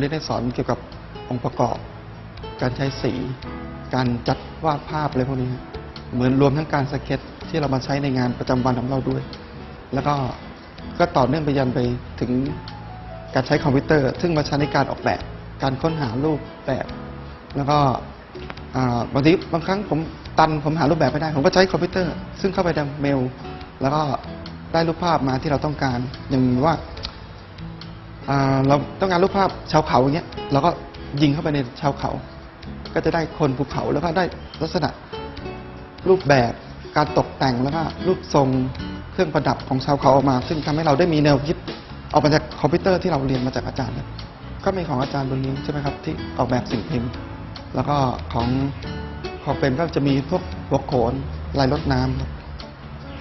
เรียนได้สอนเกี่ยวกับองค์ประกอบ การใช้สี การจัดวาดภาพอะไรพวกนี้ เหมือนรวมทั้งการสเก็ตที่เรามาใช้ในงานประจำวันของเราด้วย แล้วก็ก็ต่อเนื่องไปยันไปถึงการใช้คอมพิวเตอร์ ซึ่งมาใช้ในการออกแบบ การค้นหารูปแบบ แล้วก็บางทีบางครั้งผมตันผมหารูปแบบไม่ได้ ผมก็ใช้คอมพิวเตอร์ ซึ่งเข้าไปในเมล แล้วก็ได้รูปภาพมาที่เราต้องการ อย่างว่า อ่าเราต้องการรูปภาพชาวเขาอย่างเงี้ยเราก็ยิงเข้าไปในชาวเขา ก็จะได้คนภูเขาแล้วก็ได้ลักษณะรูปแบบการตกแต่งแล้วก็รูปทรงเครื่องประดับของชาวเขาออกมา ซึ่งทำให้เราได้มีแนวคิดออกมาจากคอมพิวเตอร์ที่เราเรียนมาจากอาจารย์ก็มีของอาจารย์บนนี้ใช่ไหมครับที่ออกแบบสิ่งพิมพ์แล้วก็ของของเป็นก็จะมีพวกหัวโขนลายรถน้ำครับ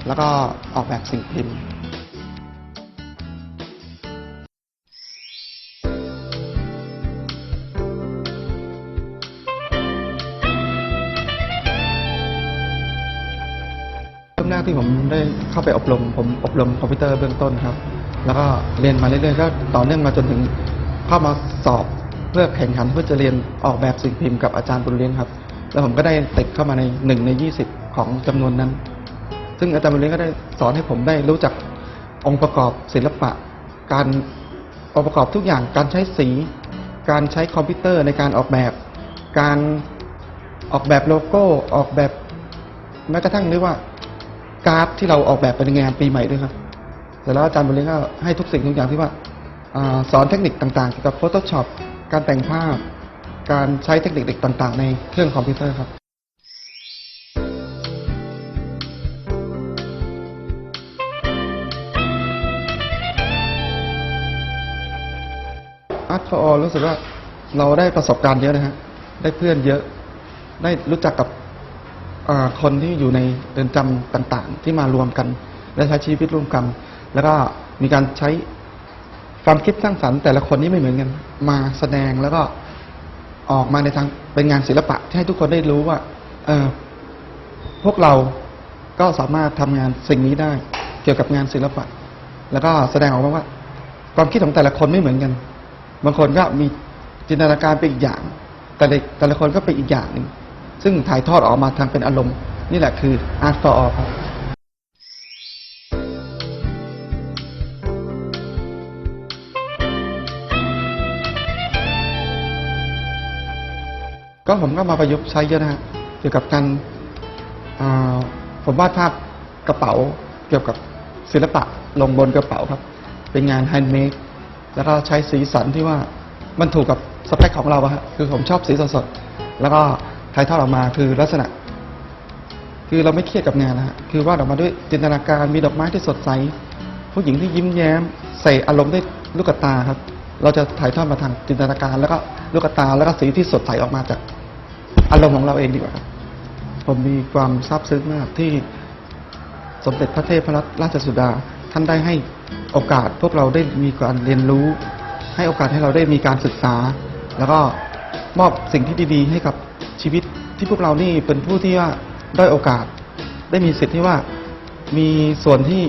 แล้วก็ออกแบบสิ่งพิมพ์ แรกที่ผมได้เข้าไปอบรม ผมอบรมคอมพิวเตอร์เบื้องต้นครับ แล้วก็เรียนมาเรื่อยๆก็ต่อเนื่องมาจนถึงเข้ามาสอบเพื่อแข่งขันเพื่อจะเรียนออกแบบสิ่งพิมพ์กับอาจารย์บุญเลี้ยงครับ แล้วผมก็ได้ติดเข้ามาในหนึ่งในยี่สิบของจำนวนนั้น ซึ่งอาจารย์บุญเลี้ยงก็ได้สอนให้ผมได้รู้จักองค์ประกอบศิลปะ การองค์ประกอบทุกอย่างการใช้สี การใช้คอมพิวเตอร์ในการออกแบบ การออกแบบโลโก้ออกแบบแม้กระทั่งเรียกว่า การ์ดที่เราออกแบบไปในงานปีใหม่ด้วยครับแต่แล้วอาจารย์บุญเลี้ยงก็ให้ทุกสิ่งทุกอย่างที่ว่าอาสอนเทคนิคต่างๆเกี่ยวกับ Photoshop การแต่งภาพ การใช้เทคนิคต่างๆ ในเครื่องคอมพิวเตอร์ครับอาร์ตฟอร์รู้สึกว่าเราได้ประสบการณ์เยอะนะฮะ ได้เพื่อนเยอะ ได้รู้จักกับ คนที่อยู่ในเรือนจำต่างๆ ที่มารวมกัน และใช้ชีวิตร่วมกัน แล้วก็มีการใช้ความคิดสร้างสรรค์แต่ละคนนี่ไม่เหมือนกันมาแสดงแล้วก็ออกมาในทางเป็นงานศิลปะที่ให้ทุกคนได้รู้ว่าเออพวกเราก็สามารถทำงานสิ่งนี้ได้เกี่ยวกับงานศิลปะ แล้วก็แสดงออกมาว่า ความคิดของแต่ละคนไม่เหมือนกัน บางคนก็มีจินตนาการเป็นอีกอย่าง แต่แต่ละคนก็เป็นอีกอย่างหนึ่ง ซึ่งถ่ายทอดออกมาทางเป็นอารมณ์ นี่แหละคือ Art for All ครับก็ผมก็มาประยุกต์ใช้เยอะนะฮะเกี่ยวกับการผมวาดภาพกระเป๋าเกี่ยวกับศิลปะลงบนกระเป๋าครับ เป็นงานแฮนด์เมดแล้วก็ใช้สีสันที่ว่ามันถูกกับสเปคของเราอะฮะคือผมชอบสีสดๆแล้วก็ ถ่ายทอดออกมาคือลักษณะ คือเราไม่เครียดกับงานนะฮะคือวาดออกมาด้วยจินตนาการมีดอกไม้ที่สดใส ผู้หญิงที่ยิ้มแย้ม ใส่อารมณ์ด้วยลูกตาครับ เราจะถ่ายทอดมาทางจินตนาการ แล้วก็ลูกตาแล้วก็สีที่สดใสออกมาจากอารมณ์ของเราเองดีกว่าครับผมมีความซาบซึ้งมากที่สมเด็จพระเทพรัตนราชสุดา ท่านได้ให้โอกาสพวกเราได้มีการเรียนรู้ ให้โอกาสให้เราได้มีการศึกษา แล้วก็มอบสิ่งที่ดี ๆ ให้กับ ชีวิตที่พวกเรานี่เป็นผู้ที่ว่าได้โอกาส ได้มีสิทธิ์ที่ว่ามีส่วนที่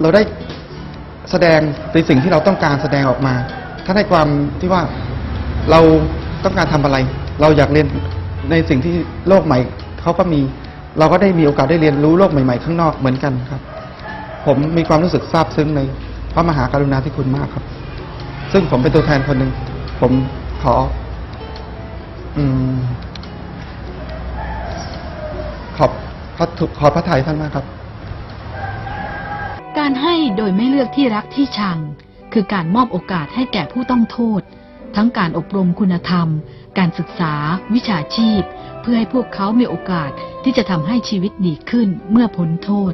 เราได้แสดงในสิ่งที่เราต้องการแสดงออกมา ถ้าในความที่ว่าเราต้องการทำอะไร เราอยากเรียนในสิ่งที่โลกใหม่เขาก็มี เราก็ได้มีโอกาสได้เรียนรู้โลกใหม่ ๆ ข้างนอกเหมือนกันครับ ผมมีความรู้สึกซาบซึ้งในพระมหากรุณาธิคุณมากครับ ซึ่งผมเป็นตัวแทนคนหนึ่งผม ขอ อืม ขอบพระทุขอพระไทยท่านมากครับ การให้โดยไม่เลือกที่รักที่ชัง คือการมอบโอกาสให้แก่ผู้ต้องโทษ ทั้งการอบรมคุณธรรม การศึกษา วิชาชีพ เพื่อให้พวกเขามีโอกาสที่จะทำให้ชีวิตดีขึ้นเมื่อพ้นโทษ